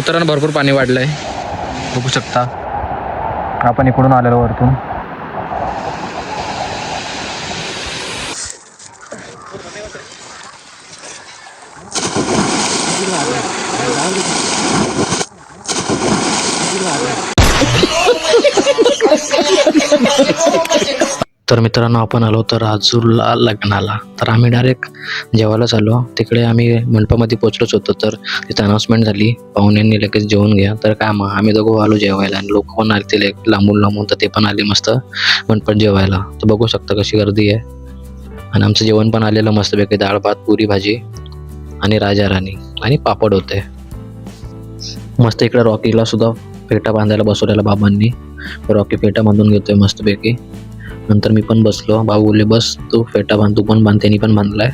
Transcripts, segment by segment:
मित्रांनो भरपूर पाणी वाढलं आहे बघू शकता. आपण इकडून आलेलो वरतून. तर मित्रांनो आपण आलो तर राजूरला लग्नाला. तर आम्ही डायरेक्ट जेवायलाच आलो तिकडे आम्ही मंडपामध्ये पोचलोच होतो. तर तिथं अनाऊन्समेंट झाली. पाहुण्यांनी लगेच जेवून घ्या. तर काय मग आम्ही दोघं आलो जेवायला. आणि लोक पण आले ते लांबून लांबून तर ते पण आले मस्त मंडपात जेवायला. तर बघू शकता कशी गर्दी आहे. आणि आमचं जेवण पण आलेलं मस्तपैकी. डाळ भात पुरी भाजी आणि राजा राणी आणि पापड होते. मस्त इकडे रॉकीला सुद्धा फेटा बांधायला बसवलेला बाबांनी. रॉकी फेटा बांधून घेतोय मस्तपैकी. नंतर मी पण बसलो. भाऊ बोलले बस तू फेटा बांध तू पण बांध त्यांनी पण बांधलाय.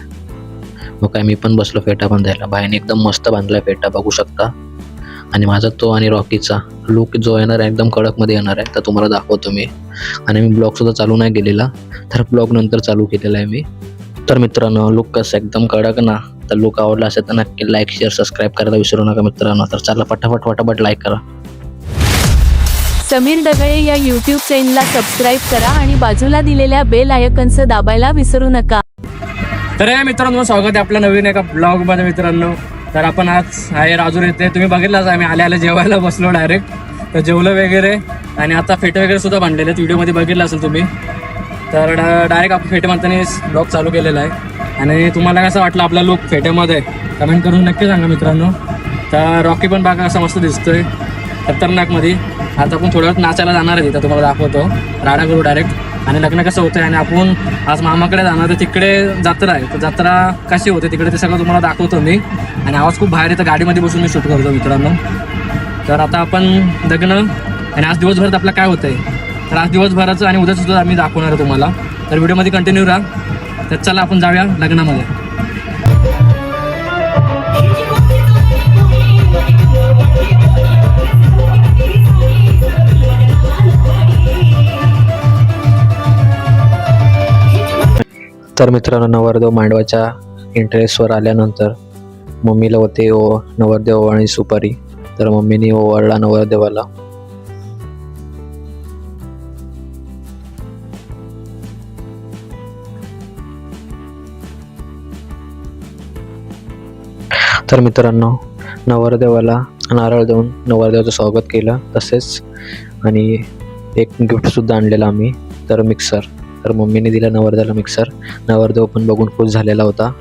मग काय मी पण बसलो फेटा बांधायला. बाईने एकदम मस्त बांधलाय फेटा बघू शकता. आणि माझा तो आणि रॉकीचा लुक जो येणार आहे एकदम कडकमध्ये येणार आहे तर तुम्हाला दाखवतो मी. आणि मी ब्लॉगसुद्धा चालू नाही केलेला तर ब्लॉग नंतर चालू केलेला आहे मी. तर मित्रांनो लुक कसं एकदम कडक ना. तर लुक आवडला असेल तर नक्की लाईक शेअर सबस्क्राईब करायला विसरू नका मित्रांनो. तर चला पटापट फटाफट लाईक करा. समीर डगळे या यूट्यूब चॅनलला सबस्क्राईब करा आणि बाजूला दिलेल्या बेल आयकनचं दाबायला विसरू नका. तर या मित्रांनो स्वागत आहे आपल्या नवीन एका ब्लॉगमध्ये मित्रांनो. तर आपण आज आहे राजूर येते तुम्ही बघितलाच आम्ही आल्या आल्या जेवायला बसलो डायरेक्ट तर जेवलं वगैरे आणि आता फेटे वगैरे सुद्धा बांधलेले आहेत. व्हिडिओमध्ये बघितलं असेल तुम्ही. तर डायरेक्ट आपण फेटे ब्लॉग चालू केलेला आहे. आणि तुम्हाला कसं वाटलं आपला लुक फेटेमध्ये? कमेंट करून नक्की सांगा मित्रांनो. तर रॉकी पण बागा असा मस्त दिसतोय. खतरनाकमध्ये. आता आपण थोड्या वेळ नाचायला जाणार आहे तिथं तुम्हाला दाखवतो. राडा करू डायरेक्ट आणि लग्न कसं होतं आणि आपण आज मामाकडे जाणार तर तिकडे जत्रा आहे. तर जत्रा कशी होते तिकडे ते सगळं तुम्हाला दाखवतो मी. आणि आवाज खूप बाहेर येतं गाडीमध्ये बसून मी शूट करतो मित्रांनो. तर आता आपण लग्न आणि आज दिवसभरात आपलं काय होतंय? तर आज दिवसभराचं आणि उद्यासुद्धा आम्ही दाखवणार आहे तुम्हाला. तर व्हिडिओमध्ये कंटिन्यू राहा. तर चला आपण जाऊया लग्नामध्ये. तर मित्रांनो नवरदेव मांडवाच्या इंटरेस्टवर आल्यानंतर मम्मीला होते ओ नवरदेव आणि सुपारी. तर मम्मीने ओवाळला नवरदेवाला. तर मित्रांनो नवरदेवाला नारळ देऊन नवरदेवाचं स्वागत केलं तसेच आणि एक गिफ्टसुद्धा आणलेलं आम्ही तर मिक्सर तर मम्मीने दिला नवरदेवाला मिक्सर नवरदेव पण बघून खुश झालेला होता.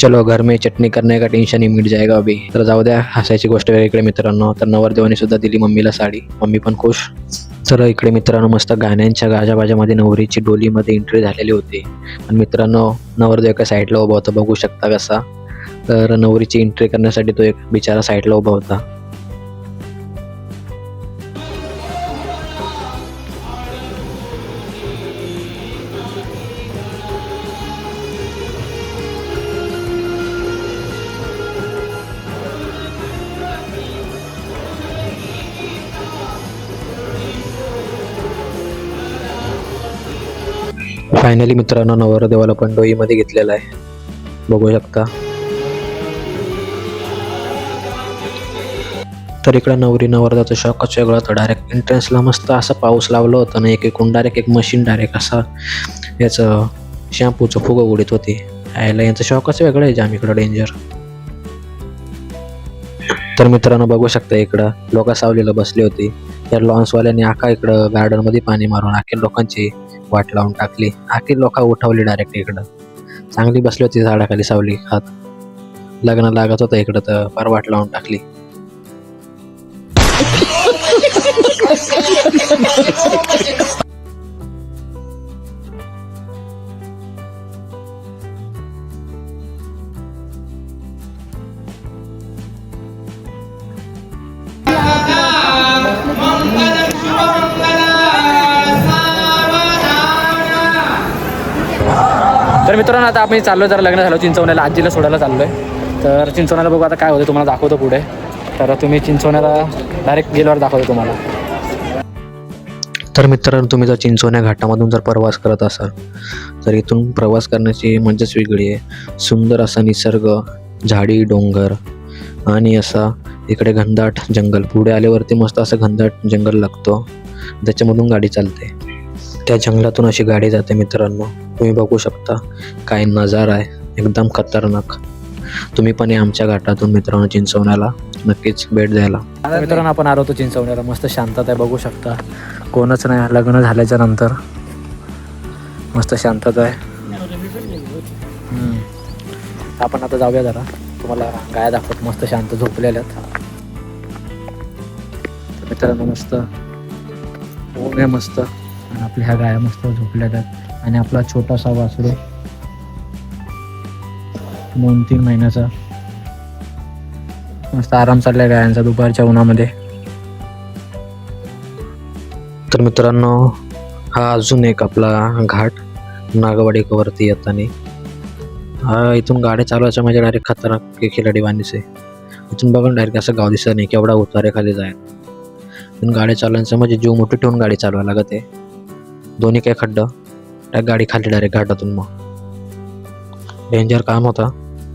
चलो घर में चटणी करणे का टेन्शन ही मिट जाएगा अभी. तर जाऊ द्या हसायची गोष्ट वेगळी मित्रांनो. तर नवरदेवाने सुद्धा दिली मम्मीला साडी. मम्मी पण खुश. तर इकडे मित्रांनो मस्त गाण्यांच्या गाजाबाजामध्ये नवरीची डोलीमध्ये एंट्री झालेली होती. आणि मित्रांनो नवरदेव एका साईडला उभा होता. बघू शकता कसा. तर नवरीची एंट्री करण्यासाठी तो एक बिचारा साईडला उभा होता. फायनली मित्रांनो नवरदेवाला पण डोईमध्ये घेतलेला आहे. बघू शकता. तर इकडं नवरी नवरदाचं शॉकच वेगळं होता. डायरेक्ट एंट्रन्सला मस्त असं पाऊस लावलं होतं ना एक एकूण डायरेक्ट एक मशीन डायरेक्ट असा याचं शॅम्पूचं फुगं उडीत होती. यायला यांचं शॉकच वेगळं आहे जाम इकडं डेंजर तर मित्रांनो बघू शकता इकडं. लोक सावलीला बसली होती. त्या लॉन्सवाल्यांनी आका इकडं गार्डनमध्ये पाणी मारून आखेल लोकांची वाट लावून टाकली. आखी लोक उठवली डायरेक्ट इकडं. चांगली बसली होती झाडाखाली सावली खात लग्न लागत होतं इकडं तर फार वाट लावून टाकली. मित्रांनो आता आपण चाललो जरा लग्न झालं चिंचवण्याला. आजीला सोडायला चाललोय. तर चिंचवण्याला बघू आता काय होतं तुम्हाला दाखवतो पुढे. तर तुम्ही चिंचवण्याला डायरेक्ट गेल्यावर दाखवतो तुम्हाला. तर मित्रांनो तुम्ही जर चिंचोण्या घाटामधून जर प्रवास करत असाल तर इथून प्रवास करण्याची मजाच वेगळी आहे. सुंदर असा निसर्ग झाडी डोंगर आणि असा इकडे घनदाट जंगल. पुढे आल्यावरती मस्त असं घनदाट जंगल लागतो. त्याच्यामधून गाडी चालते. त्या जंगलातून अशी गाडी जाते मित्रांनो. तुम्ही बघू शकता काय नजारा आहे. एकदम खतरनाक. तुम्ही पण या आमच्या घाटातून मित्रांनो चिंचवण्याला नक्कीच भेट द्यायला. मित्रांनो आपण आलो होतो चिंचवण्याला. मस्त शांतता आहे बघू शकता. कोणच नाही लग्न झाल्याच्यानंतर. मस्त शांतता आहे. आपण आता जाऊया जरा. तुम्हाला गाया दाखवत मस्त शांत झोपलेल्या आहेत. मित्रांनो मस्त. ऊन आहे मस्त. आपल्या ह्या गाया मस्त झोपल्या आहेत. आणि आपला छोटासा वासरू. दोन तीन महिन्याचा. मस्त आराम चाललाय गायांचा दुपारच्या उन्हामध्ये. तर मित्रांनो हा अजून एक आपला घाट नागवाडीवरती येताना. हा इथून गाड्या चालवायच्या म्हणजे डायरेक्ट खतरनाक खिलाडी वाणीच आहे. इथून बघून डायरेक्ट असं गाव दिसत नाही केवढा उतारे खाली जाय. इथून गाडी चालवायचं म्हणजे जीव मोठी ठेवून गाडी चालवायला लागत आहे. दोन्ही काय खड्डं? त्या गाडी खाली डायरेक्ट घाटातून मग. डेंजर काम होता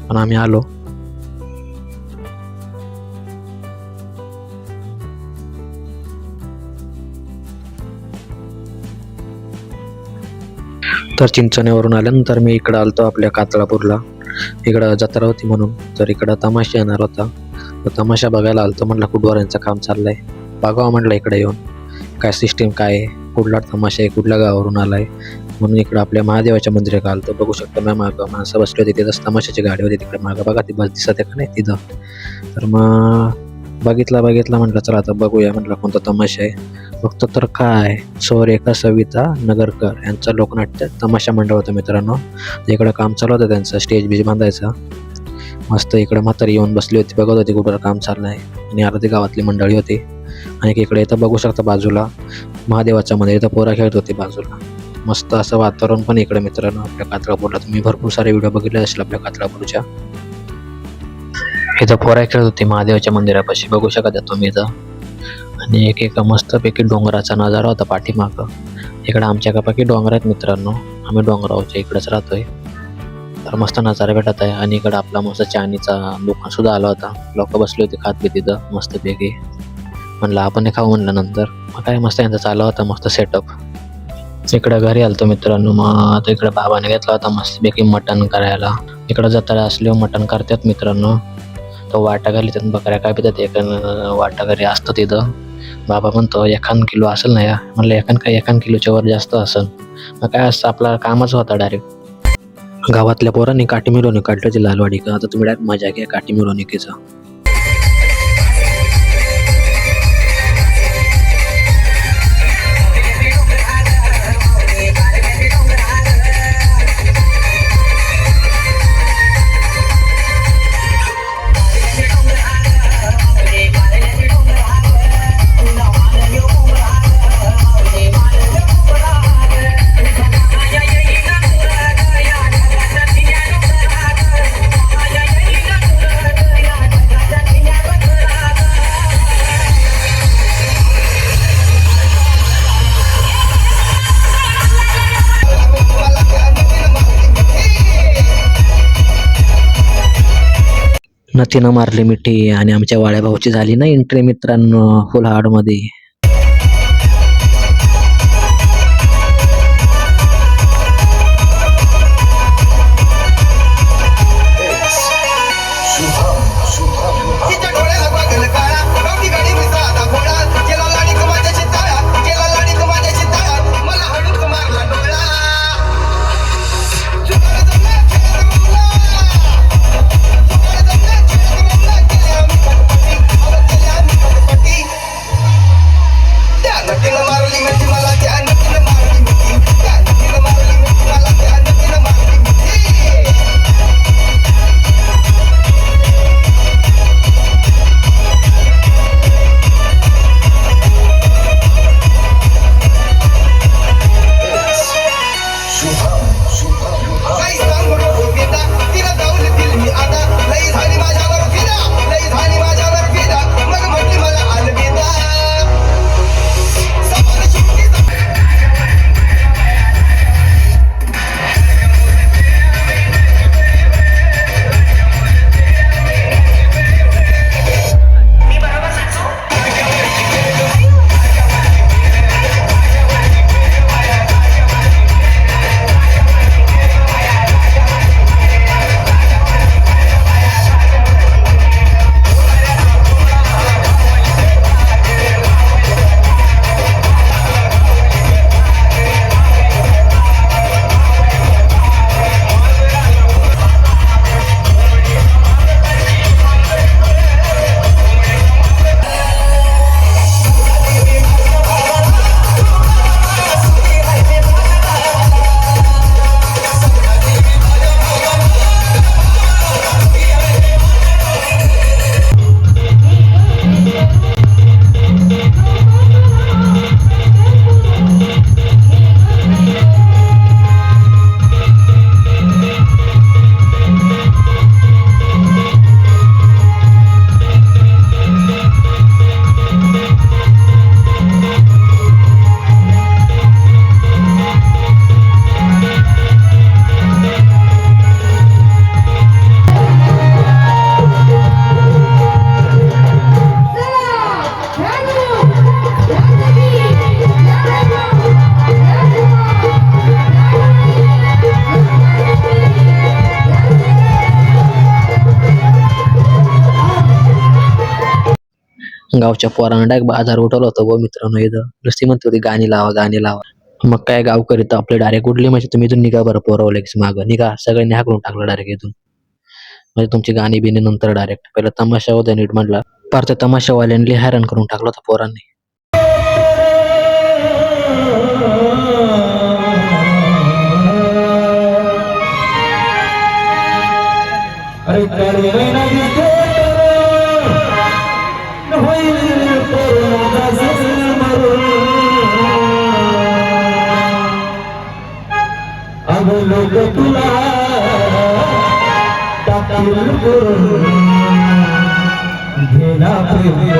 पण आम्ही आलो. तर चिंचण्यावरून आल्यानंतर मी इकडं आलतो आपल्या कातळापूरला. इकडं जत्रा होती म्हणून. तर इकडं तमाशा येणार होता. तर तमाशा बघायला आलतो म्हणलं कुठवर काम चाललंय. बघावं म्हणलं इकडे येऊन. काय सिस्टीम काय आहे? कुठला तमाशा आहे? कुठल्या गावावरून आलाय? म्हणून इकडं आपल्या महादेवाच्या मंदिरात आलतो बघू शकतो मी मागं माणसं बसली होती तिथंच तमाशाची गाडी होती तिकडे मागं. बघा ती बस दिसत आहे का नाही तिथं. तर मग बघितला बघितला म्हटलं चला आता बघूया. म्हटलं कोणता तमाशा आहे? बघतो तर काय सौरेखा सविता नगरकर यांचं लोकनाट्य तमाशा मंडळ होतं मित्रांनो. इकडं काम चालू होतं त्यांचं स्टेज बीज बांधायचं. मस्त इकडे म्हातारी येऊन बसली होती बघत होती कुठं काम चाललं आहे आणि अर्धी गावातली मंडळी होती. आणि इकडे इथं बघू शकता बाजूला महादेवाचं मंदिर. इथं पोरा खेळत होती बाजूला. मस्त असं वातावरण पण इकडे मित्रांनो आपल्या कातळापूरला तुम्ही भरपूर सारे व्हिडिओ बघितले असेल आपल्या कातळापूरच्या इथं पोरा खेळत होती महादेवाच्या मंदिरापाशी. बघू शकता तुम्ही इथं. आणि एक एक मस्तपैकी डोंगराचा नजारा होता पाठीमागं. इकडं आमच्या कापाकी डोंगर आहेत मित्रांनो. आम्ही डोंगरावच्या इकडेच राहतोय. तर मस्त नजारा भेटत आहे. आणि इकडं आपला मस्त चायनीचा दुकान सुद्धा आला होता. लोक बसले होते खात बी तिथं मस्तपैकी. म्हणलं आपण खाऊ म्हणलं नंतर मग काय मस्त यांचा चालला होता मस्त सेटअप इकडं घरी आलतो मित्रांनो. मग आता इकडं बाबाने घेतला होता मस्तपैकी मटण करायला. इकडं जत्रा असल्यावर मटण करतात मित्रांनो. तर वाटा घाली त्यात बकऱ्या काय पितात? एक वाटा घरी असतं तिथं. बाबा म्हणतो एखाद किलो असेल ना या? म्हणलं एखाद काय? एखाद किलोच्या वर जास्त असेल. मग काय असतं आपला कामच होता डायरेक्ट गावातल्या पोरांनी काठी मिरवणूक ती लालवाडी का आता तुम्ही डायरेक्ट मजा घ्या काठी मिरवणुकीचं नथीनं मारली मिठी आणि आमच्या वाड्या भाऊची झाली ना एंट्री मित्रांनो फुलमध्ये गावच्या पोरांना डायरेक्ट बाजार उठवला होता व मित्रांनो इथं नुसती म्हणते होती गाणी लावा गाणी लावा मग काय गावकरी तर आपले डायरेक्ट उडले म्हणजे तुम्ही इथून निघा बरं पोरावले की मागं निघा सगळ्यांनी हाकलून टाकलं डायरेक्ट इथून म्हणजे तुमची गाणी बिणी नंतर डायरेक्ट पहिला तमाशा होता नीट म्हटला पार त्या तमाशावाल्यांनी हैराण करून टाकलं होतं पोरांनी लोक तुला टाकतील करून घेला तर मित्रांनो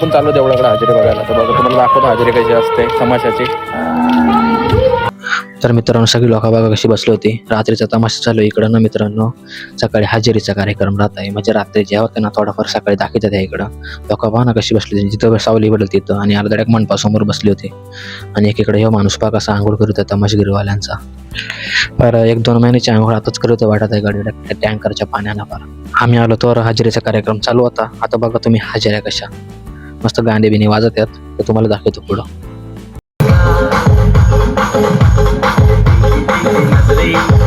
आपण चालू देवळाकडे हजेरी बघायला. तर बघा तुम्हाला दाखवतो हजेरी कशी असते तमाशाची. तर मित्रांनो सगळी लोक बघा कशी बसली होती. रात्रीचा तमाशा चालू इकडं ना मित्रांनो. सकाळी हजेरीचा कार्यक्रम राहत आहे. म्हणजे रात्री जेव्हा त्यांना थोडाफार सकाळी दाखवतात आहे इकडं. लोक बघा ना कशी बसली होती. जिथं सावली पडेल तिथं आणि अर्धा एक मंडपासमोर बसली होती. आणि एकीकडे हे माणूस पहा कसा आंघोळ करत होता तमाशगिरीवाल्यांचा पर एक दोन महिन्याची आंघोळ आताच करत वाटत आहे गाडी टँकरच्या पाण्यानं फार आम्ही आलो तर हजेरीचा कार्यक्रम चालू होता. आता बघा तुम्ही हजेऱ्या कशा. मस्त गाणे बिने वाजत आहेत तर तुम्हाला दाखवतो पुढं. नजरे